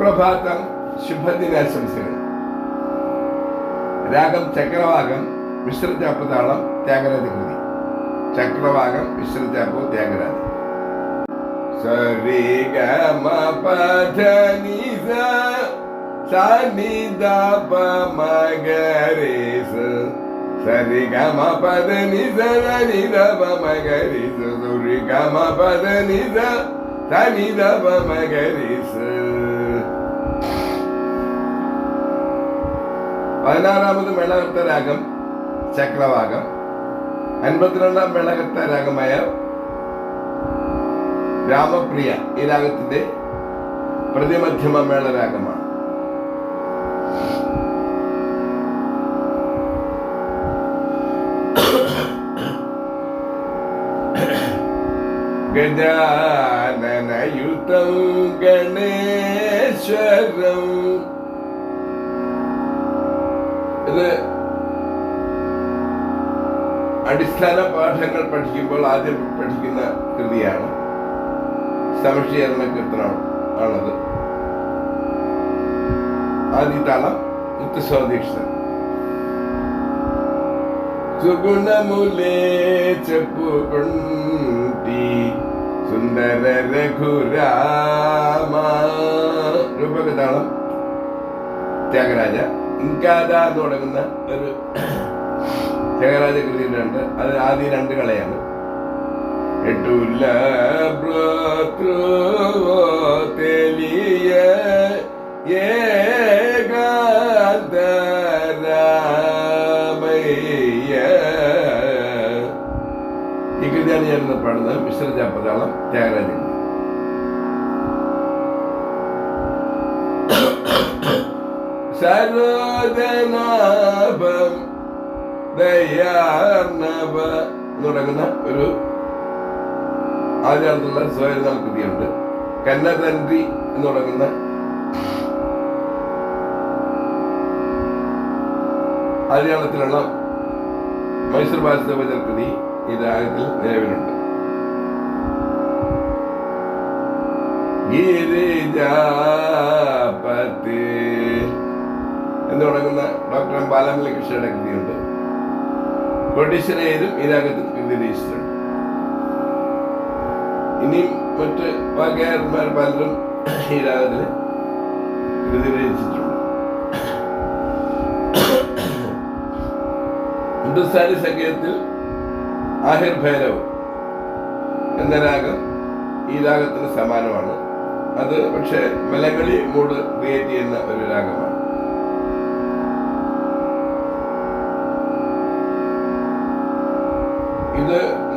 സുപ്രഭാതം ശുഭദിനാശംസകൾ രാഗം ചക്രവാകം മിശ്രചാപ്പതാളം ത്യാഗരാജ കൃതി. ചക്രവാകം മിശ്രചാപ്പോ ത്യാഗരാജ. സരി ഗമ പധ നിസ സനി ദ പ മഗരി സ സരി ഗമ പദ നിസ സനി ദ പ സുരി പതിനാറാമത് മേളകത്ത രാഗം ചക്രവാകം. അൻപത്തിരണ്ടാം മേളകത്ത രാഗമായ രാമപ്രിയ ഈ രാഗത്തിന്റെ പ്രതിമധ്യമ മേളരാഗമാണ്. ഗജാനനയുതം ഗണേശ്വരം അടിസ്ഥാന പാഠങ്ങൾ പഠിക്കുമ്പോൾ ആദ്യം പഠിക്കുന്ന കൃതിയാണ്. സമക്ഷീകരണ കീർത്തനം ആണത്. ആദ്യ താളം മുത്തുസ്വാദീക്ഷിതൻ സുഗുണമുലേ സുന്ദര രഘുരാമ. രൂപകതാളം ത്യാഗരാജ. ഇൻകാദ തുടങ്ങുന്ന ഒരു ത്യാഗരാജ രണ്ട് അത് ആദ്യ രണ്ട് കളയാണ്. ഈ കൃതിയാണ് ഞാൻ പാടുന്നത്. മിശ്രജാപ്പതാളം ത്യാഗരാജ ത്യാഗരാജൻ. സരോദനാഭം തുടങ്ങുന്ന ഒരു ആചാരത്തിലുള്ള സ്വയം കൃതിയുണ്ട് കന്നതന്ത്രി എന്ന് തുടങ്ങുന്ന ആചാരത്തിലുള്ള മൈസൂർ ഭാഷ കൃതി ഈ രാഗത്തിൽ നിലവിലുണ്ട്. എന്ന് തുടങ്ങുന്ന ഡോക്ടർ എം ബാലമല്ലി കൃഷ്ണയുടെ കൃതിയുണ്ട്. കോട്ടീശ്വരയിലും കൃതി രചിച്ചിട്ടുണ്ട് ഇനിയും മറ്റ് വാഗ്യായന്മാർ പലരും ഈ രാഗത്തിൽ ഹിന്ദുസ്ഥാനി സംഗീതത്തിൽ ആഹിർ ഭൈരവ് എന്ന രാഗം ഈ രാഗത്തിന് സമാനമാണ്. അത് പക്ഷേ മലകളി മൂഡ് ക്രിയേറ്റ് ചെയ്യുന്ന ഒരു രാഗമാണ്.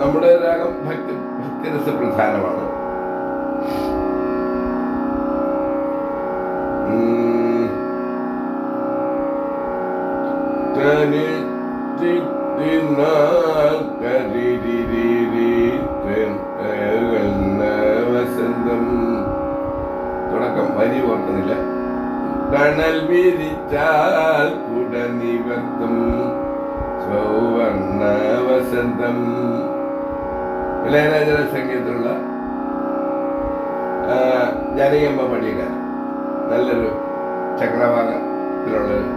നമ്മുടെ രാഗം ഭക്തി ഭക്തിരസ പ്രധാനമാണ്. വസന്തം. തുടക്കം വരി ഓർക്കുന്നില്ല കണൽ വിരിച്ചാൽ കുടനിവർത്തും. സൗവർണ വസന്തം. ഇളയരാജയുടെ സംഗീതത്തിലുള്ള ആ, ജനകമ്മ പാടിയ ഗാനം നല്ലൊരു ചക്രവാകത്തിലുള്ളൊരു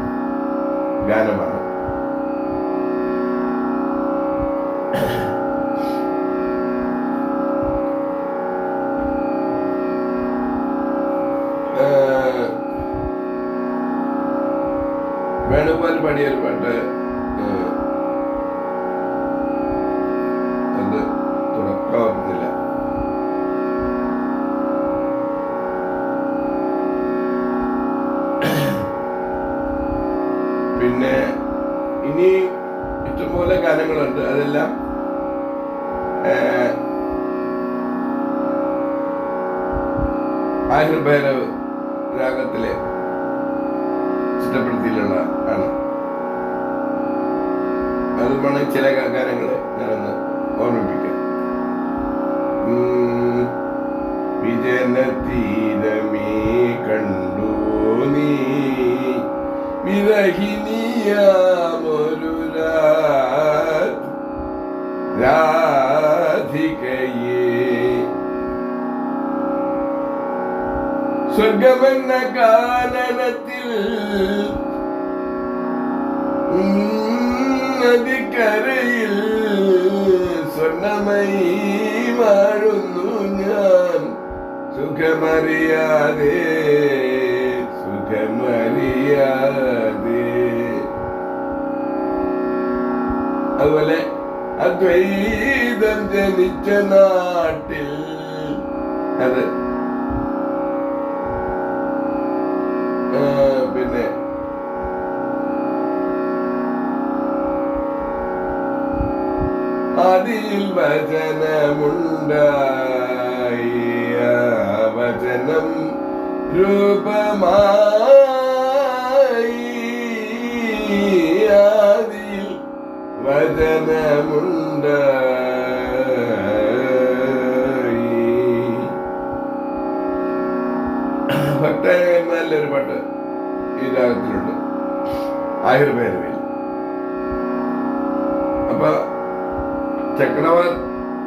ഗാനമാണ് ആ, വേണുഗോപാൽ പാടിയ പിന്നെ ഇനി ഇഷ്ടംപോലെ ഗാനങ്ങളുണ്ട് അതെല്ലാം ആയുർഭൈരവ് രാഗത്തിലെ ചിട്ടപ്പെടുത്തിയിലുള്ള ആണ് അതുമാണ് ചില ഗാനങ്ങൾ ഞാനൊന്ന് ഓർമ്മിപ്പിക്കാം ഉം. വിജന കാലത്തിൽ കാനനത്തിൽ നദിക്കരയിൽ സ്വർണമയി വാഴുന്നു ഞാൻ. സുഖമറിയാതെ സുഖമറിയാതെ. അതുപോലെ അദ്വൈതം ജനിച്ച നാട്ടിൽ അത് അതിൽ വചനമുണ്ടായി. വചനം രൂപമായി. അതിൽ വചനമുണ്ടായി. നല്ലൊരു പാട്ട് ഈ രാഗത്തിലുണ്ട്. ആയുർവേദവിൽ അപ്പൊ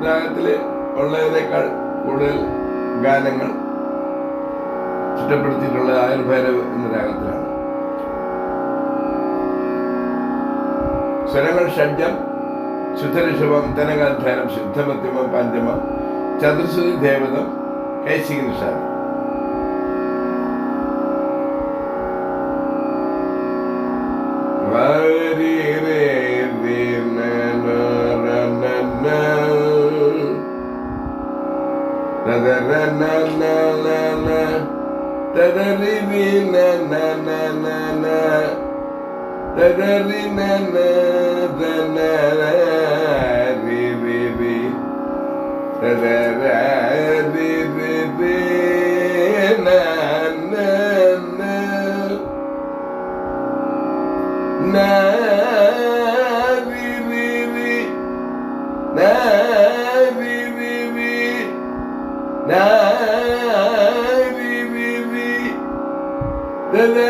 രാഗത്തിൽ ഉള്ളതിനേക്കാൾ കൂടുതൽ ഗാനങ്ങൾ ചിട്ടപ്പെടുത്തിയിട്ടുള്ളത് ആയുർഭൈരവ് എന്ന രാഗത്തിലാണ്. സ്വരങ്ങൾ ഷഡ്ജം ശുദ്ധഋഷഭം ധനകാധ്യാനം ശുദ്ധമധ്യമം പഞ്ചമം ചതുർശ്രുതി ദേവതം കൈശിക da da li li na na na na na da da li na na da na na li li li da da da li li li na na na na No.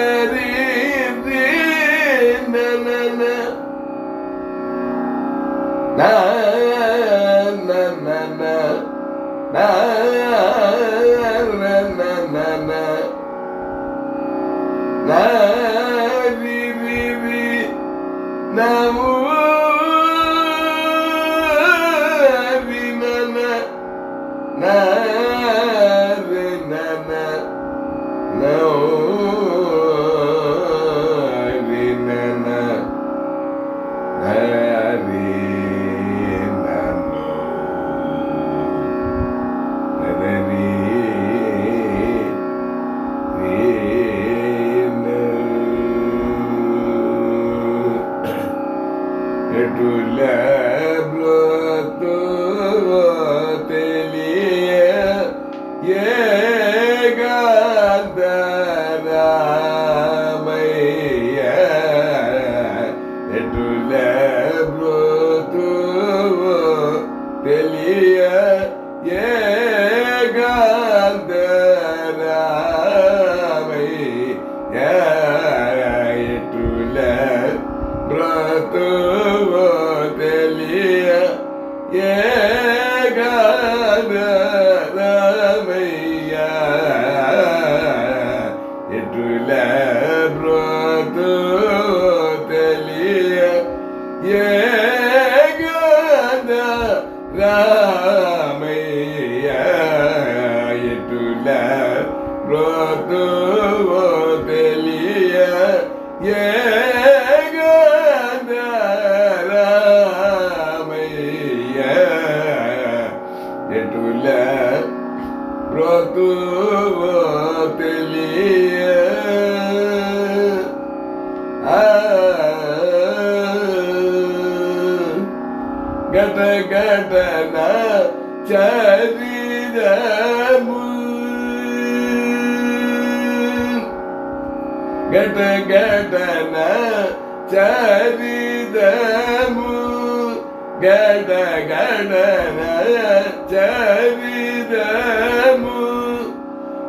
గత గతన చరిదము గత గతన చరిదము గడ గడన చరిదము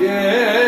Yeah.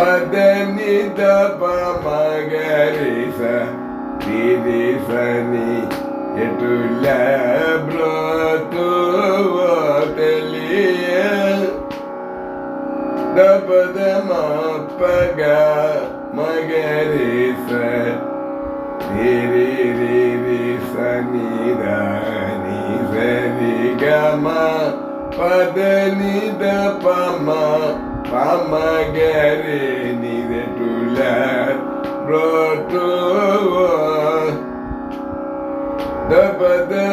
పదని తప మగరిస సని ఎటుల బ్రతువ తెలియ దపద మప్పగ మగరిస రి రి రి సని దని సరి గమ పదని దప మ Ramagari Nidatula dapa Dapada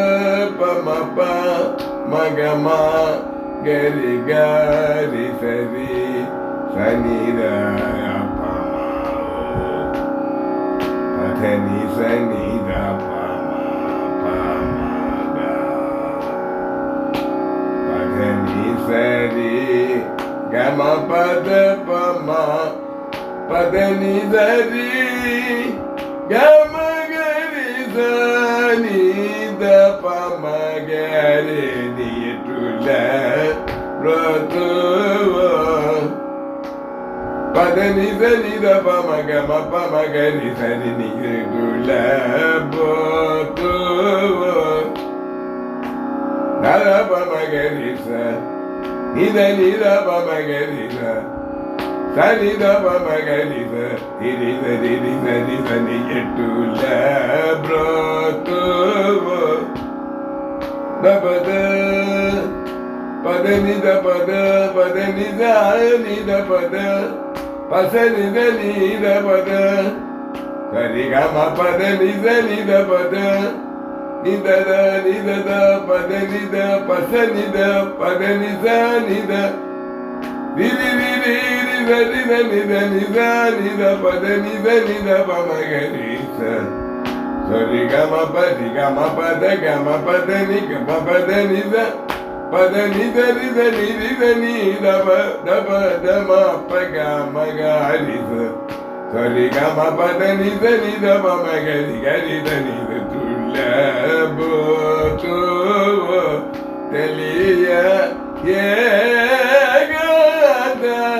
Pamapa Magama Gari Gari Sari Sanira Pamao Patani Sanira Pama Pamada Patani Sanira గమ పద పమ పదని సరి గమ గరి సని దప మగరి నీటుల బ్రతువ పదని సని దప మగ మప మగరి సరి నీటుల బ్రతువ నరప మగరి స నిద నిద మగరి நித நித பமக நித சரித பமக நித நித நித நித நியட்டுல பிரோத்துவோ பபத பத நித பத பத நித நித பத பச நித நித பத சரிகம பத நித நித பத. నిదద నిదద పద నిద పస నిద పద నిద నిద. రిరి రిరి నిద నిద నిద నిద నిద పద నిద నిద పమగరీస సరి గమ పది గమ పద గమ పద ని గమ పద నిద పద నిద నిద నిద నిద దప దమ పగ మగరి సరి గమ పద నిద నిద పమగరి గరి ద. deliye ye gönderler